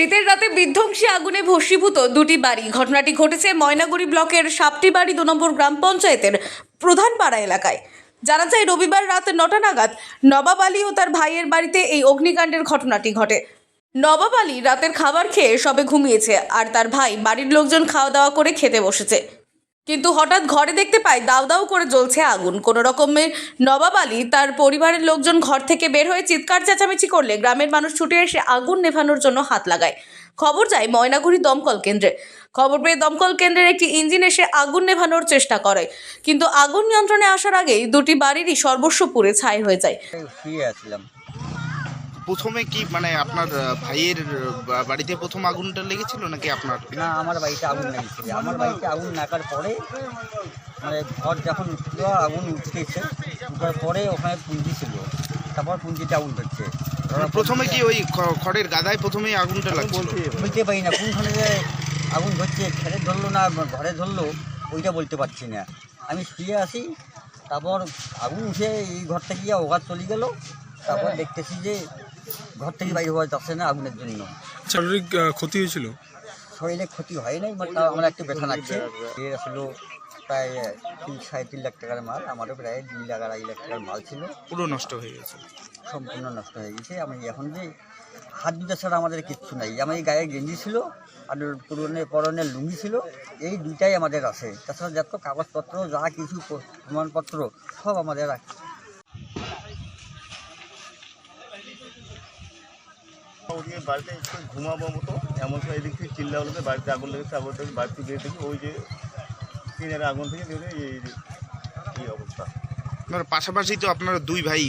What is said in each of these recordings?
শীতের রাতে বিধ্বংসী আগুনে ভস্মীভূত দুটি বাড়ি। ঘটনাটি ঘটেছে ময়নাগুড়ি ব্লকের সাপটিবাড়ি দু নম্বর গ্রাম পঞ্চায়েতের প্রধান পাড়া এলাকায়। জানা যায়, রবিবার রাত নটা নাগাদ নবাব আলী ও তার ভাইয়ের বাড়িতে এই অগ্নিকাণ্ডের ঘটনাটি ঘটে। নবাব আলী রাতের খাবার খেয়ে সবে ঘুমিয়েছে আর তার ভাই বাড়ির লোকজন খাওয়া দাওয়া করে খেতে বসেছে। কিন্তু হঠাৎ ঘরে দেখতে পাই দাউ দাউ করে জ্বলছে আগুন। কোনো রকমের নবাব আলী তার পরিবারের লোকজন ঘর থেকে বের হয়ে চিৎকার চেঁচামেচি করলে গ্রামের মানুষ ছুটে এসে আগুন নেভানোর জন্য হাত লাগায়। খবর যায় ময়নাগুড়ি দমকল কেন্দ্রে। খবর পেয়ে দমকল কেন্দ্রের একটি ইঞ্জিন এসে আগুন নেভানোর চেষ্টা করে। কিন্তু আগুন নিয়ন্ত্রণে আসার আগেই দুটি বাড়িরই সর্বস্ব পুড়ে ছাই হয়ে যায়। প্রথমে কি মানে আপনার ভাইয়ের বাড়িতে প্রথম আগুনটা লেগেছিল নাকি আপনার? না আমার বাড়িতে আগুন লেগেছিল। আমার বাড়িতে আগুন লাগার পরে মানে ঘর যখন পুরো আগুন উঠতেছে উঠার পরে ওখানে পুঞ্জি ছিল। তারপর পুঞ্জিতে আগুন ধরছে। মানে প্রথমে কি ওই খড়ের গাদায় প্রথমেই আগুনটা লাগছিল? বলতে পারি না। কোনখানে যে আগুন ধরছে খেলে ধরলো না ঘরে ধরলো ওইটা বলতে পারছি না। আমি শুয়ে আসি তারপর আগুন উঠে এই ঘর থেকে গিয়ে ওঘাত চলে গেল। তারপর দেখতেছি যে ঘর থেকে বাইরে হওয়া যাচ্ছে না আগুনের জন্য শারীরিক ক্ষতি হয়েছিল? শরীরে ক্ষতি হয় নাই তাও আমার একটু ব্যথা লাগছে। এর আসলে প্রায় তিন সাড়ে তিন লাখ টাকার মাল আমারও প্রায় দুই লাখ আড়াই লাখ টাকার মাল ছিল। পুরো নষ্ট হয়ে গেছে। সম্পূর্ণ নষ্ট হয়ে গেছে। আমি এখন যে হাত দুটা ছাড়া আমাদের কিচ্ছু নাই। আমার এই গায়ে গেঞ্জি ছিল আর পুরনের পরনের লুঙ্গি ছিল এই দুইটাই আমাদের আছে। তাছাড়া যত কাগজপত্র যা কিছু প্রমাণপত্র সব আমাদের ওদিকে বাড়িতে একটু ঘুমাবো মতো। এমন সময় এদিক থেকে চিল্লা হলো বাড়িতে আগুন লেগেছে আগুন থেকে বাড়িতে বেরিয়ে দেখি ওই যে টিনের আগুন থেকে বেরিয়ে এই যে এই অবস্থা। আপনার পাশাপাশি তো আপনারা দুই ভাই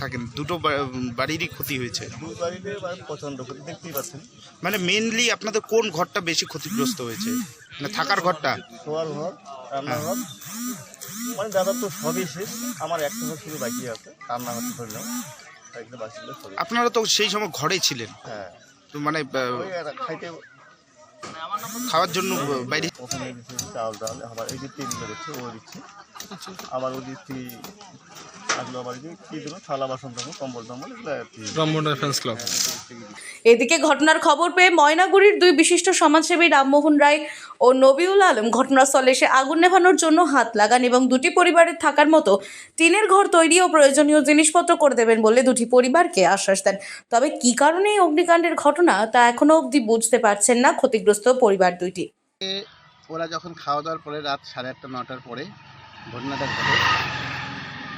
থাকেন। দুটো বাড়িরই ক্ষতি হয়েছে। দুই বাড়িতে বাড়ি প্রচণ্ড ক্ষতি দেখতেই পাচ্ছেন। মানে মেনলি আপনাদের কোন ঘরটা বেশি ক্ষতিগ্রস্ত হয়েছে? মানে থাকার ঘরটা? শোয়ার ঘর রান্নাঘর মানে দাদা তো সবই শেষ আমার একটা ঘর শুধু বাকি আছে রান্নাঘর ধরলাম আপনারা তো সেই সময় ঘরে ছিলেন। হ্যাঁ। তো মানে আহ, ওই আর খাইতে খাওয়ার জন্য বাইরে ওখানে চাল ডাল আবার এই যে তিন ও দিচ্ছে। আবার ওদিক থেকে আসলো আবার যে কী দিল? থালা বাসন দেবো কম্বল টম্বল এগুলো আর কি। ব্রাহ্মণ ফ্যান্স ক্লাব এদিকে ঘটনার খবর পেয়ে ময়নাগুড়ির দুই বিশিষ্ট সমাজসেবী রামমোহন রায় ও নবিউল আলম ঘটনাস্থলে এসে আগুন নেভানোর জন্য হাত লাগান এবং দুটি পরিবারের থাকার মতো টিনের ঘর তৈরি ও প্রয়োজনীয় জিনিসপত্র করে দেবেন বলে দুটি পরিবারকে আশ্বাস দেন। তবে কী কারণে অগ্নিকাণ্ডের ঘটনা তা এখনও অবধি বুঝতে পারছেন না ক্ষতিগ্রস্ত পরিবার দুইটি। ওরা যখন খাওয়া দাওয়ার পরে রাত সাড়ে আটটা, নটার পরে ঘটনাটা ঘটে,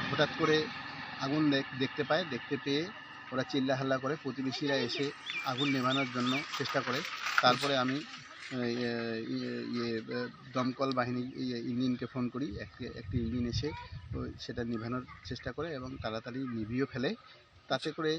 হঠাৎ করে আগুন দেখতে পায়, দেখতে পেয়ে ওরা চিল্লা হাল্লা করে প্রতিবেশীরা এসে আগুন নেভানোর জন্য চেষ্টা করে। তারপরে আমি ইয়ে দমকল বাহিনী ইয়ে, ইঞ্জিনকে ফোন করি একটি একটি ইঞ্জিন এসে সেটা নিভানোর চেষ্টা করে এবং তাড়াতাড়ি নিভিয়েও ফেলে। তাতে করে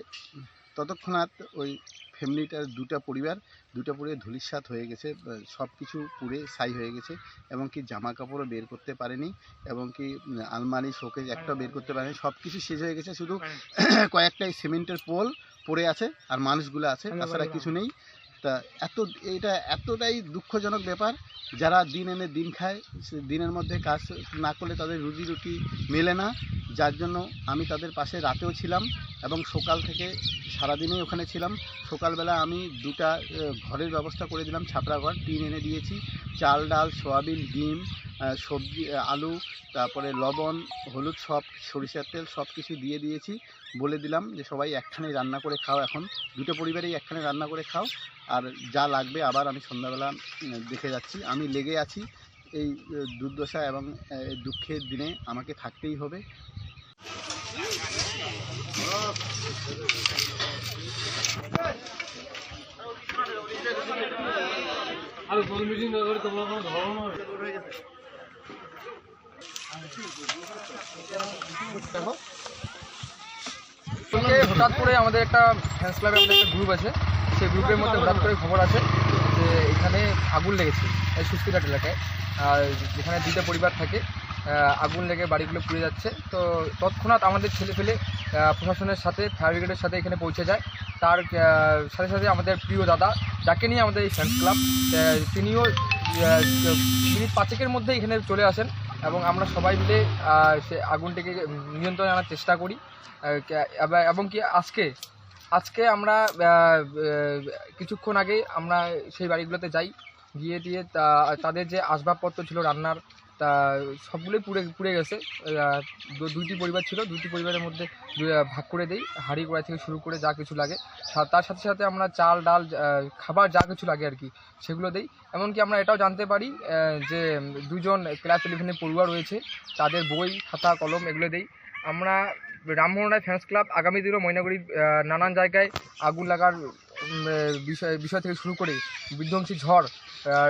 ততক্ষণাৎ ওই ফ্যামিলিটার দুটা পরিবার দুটো ধুলির ধুলিস্বাত হয়ে গেছে সব কিছু পুড়ে ছাই হয়ে গেছে এবং কি জামা কাপড়ও বের করতে পারেনি এবং কি আলমারি শোকেজ একটাও বের করতে পারেনি সব কিছু শেষ হয়ে গেছে শুধু কয়েকটাই সিমেন্টের পোল পড়ে আছে আর মানুষগুলো আছে তাছাড়া কিছু নেই। তা এত এটা এতটাই দুঃখজনক ব্যাপার, যারা দিন এনে দিন খায় দিনের মধ্যে কাজ না করলে তাদের রুজি রুটি মেলে না। যার জন্য আমি তাদের পাশে রাতেও ছিলাম এবং সকাল থেকে সারাদিনেই ওখানে ছিলাম। সকালবেলা আমি দুটা ঘরের ব্যবস্থা করে দিলাম, ছাপড়া ঘর, টিন এনে দিয়েছি। চাল, ডাল, সয়াবিন, ডিম সবজি আলু, তারপরে লবণ, হলুদ সব, সরিষার তেল সব কিছু দিয়ে দিয়েছি। বলে দিলাম যে, সবাই একখানে রান্না করে খাও এখন। দুটো পরিবারেই একখানে রান্না করে খাও। যা লাগবে আবার আমি সন্ধ্যাবেলা দেখে যাচ্ছি। আমি লেগে আছি এই দুর্দশা এবং দুঃখের দিনে আমাকে থাকতেই হবে। কালকে হঠাৎ করে আমাদের একটা ফ্যান্স ক্লাবে আমাদের একটা গ্রুপ আছে। সেই গ্রুপের মধ্যে হঠাৎ করে খবর আছে যে এখানে আগুন লেগেছে, এই সুস্থিরহাট এলাকায়। আর যেখানে দুইটা পরিবার থাকে আগুন লেগে বাড়িগুলো পুড়ে যাচ্ছে। তো তৎক্ষণাৎ আমাদের ছেলে ফেলে প্রশাসনের সাথে ফায়ার ব্রিগেডের সাথে এখানে পৌঁছে যায়। তার সাথে সাথে আমাদের প্রিয় দাদা, যাকে নিয়ে আমাদের এই ফ্যান্স ক্লাব তিনিও মিনিট পাঁচেকের মধ্যে এখানে চলে আসেন। এবং আমরা সবাই মিলে সে আগুনটিকে নিয়ন্ত্রণে আনার চেষ্টা করি। এবা- কি আজকে আজকে আমরা কিছুক্ষণ আগে আমরা সেই বাড়িগুলোতে যাই। গিয়ে দিয়ে তাদের যে আসবাবপত্র ছিল রান্নার তা সবগুলোই পুড়ে পুড়ে গেছে। দুইটি পরিবার ছিল, দুইটি পরিবারের মধ্যে ভাগ করে দেই, হাঁড়ি কড়াই থেকে শুরু করে যা কিছু লাগে। তার সাথে সাথে আমরা চাল, ডাল খাবার যা কিছু লাগে আর কি, সেগুলো দেই। এমনকি আমরা এটাও জানতে পারি যে দুজন ক্লাস ইলেভেনে পড়ুয়া রয়েছে, তাদের বই, খাতা, কলম এগুলো দেই। আমরা রামমোহন রায় ফ্যান্স ক্লাব, আগামী দিনও ময়নাগুড়ির নানান জায়গায় আগুন লাগার বিষয় বিষয় থেকে শুরু করে বিধ্বংসী ঝড়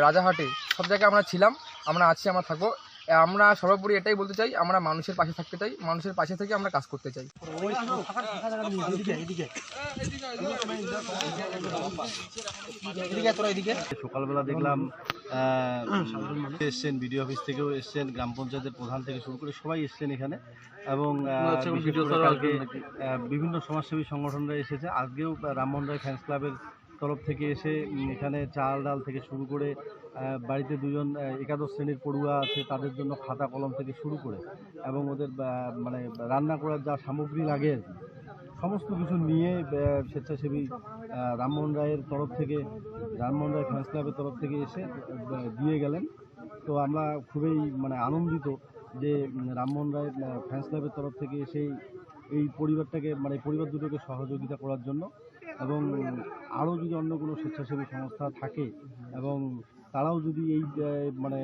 রাজাহাটে সব জায়গায় আমরা ছিলাম। আমরা আছি আমরা থাকব। আমরা সর্বোপরি এটাই বলতে চাই আমরা মানুষের পাশে থাকতে চাই মানুষের পাশে থেকে আমরা কাজ করতে চাই। সকালবেলা দেখলাম এসছেন বিডিও অফিস থেকেও এসছেন গ্রাম পঞ্চায়েতের প্রধান থেকে শুরু করে সবাই এসছেন এখানে। এবং বিভিন্ন সমাজসেবী সংগঠনরা এসেছে। আজকেও রামমোহন রায় ফ্যান্স ক্লাবের তরফ থেকে এসে এখানে চাল ডাল থেকে শুরু করে বাড়িতে দুজন একাদশ শ্রেণির পড়ুয়া আছে, তাদের জন্য খাতা কলম থেকে শুরু করে এবং ওদের মানে রান্না করার যা সামগ্রী লাগে সমস্ত কিছু নিয়ে স্বেচ্ছাসেবী রামমোহন রায়ের তরফ থেকে, রামমোহন রায় ফ্যান্স ক্লাবের তরফ থেকে এসে দিয়ে গেলেন। তো আমরা খুবই মানে আনন্দিত যে রামমোহন রায় ফ্যান্স ক্লাবের তরফ থেকে এসে এই পরিবারটাকে মানে পরিবার দুটোকে সহযোগিতা করার জন্য এবং আরও যদি অন্য কোনো স্বেচ্ছাসেবী সংস্থা থাকে এবং তারাও যদি এই মানে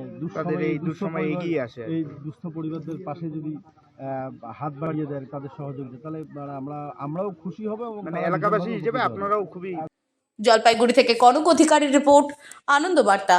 এই দুঃস্থ এগিয়ে আসে। এই দুস্থ পরিবারদের পাশে যদি আহ, হাত বাড়িয়ে দেয় তাদের সহযোগিতা তাহলে মানে আমরা আমরাও খুশি হব এবং মানে এলাকাবাসী হিসেবে আপনারাও খুবই জলপাইগুড়ি থেকে কনক অধিকারীর রিপোর্ট আনন্দ বার্তা।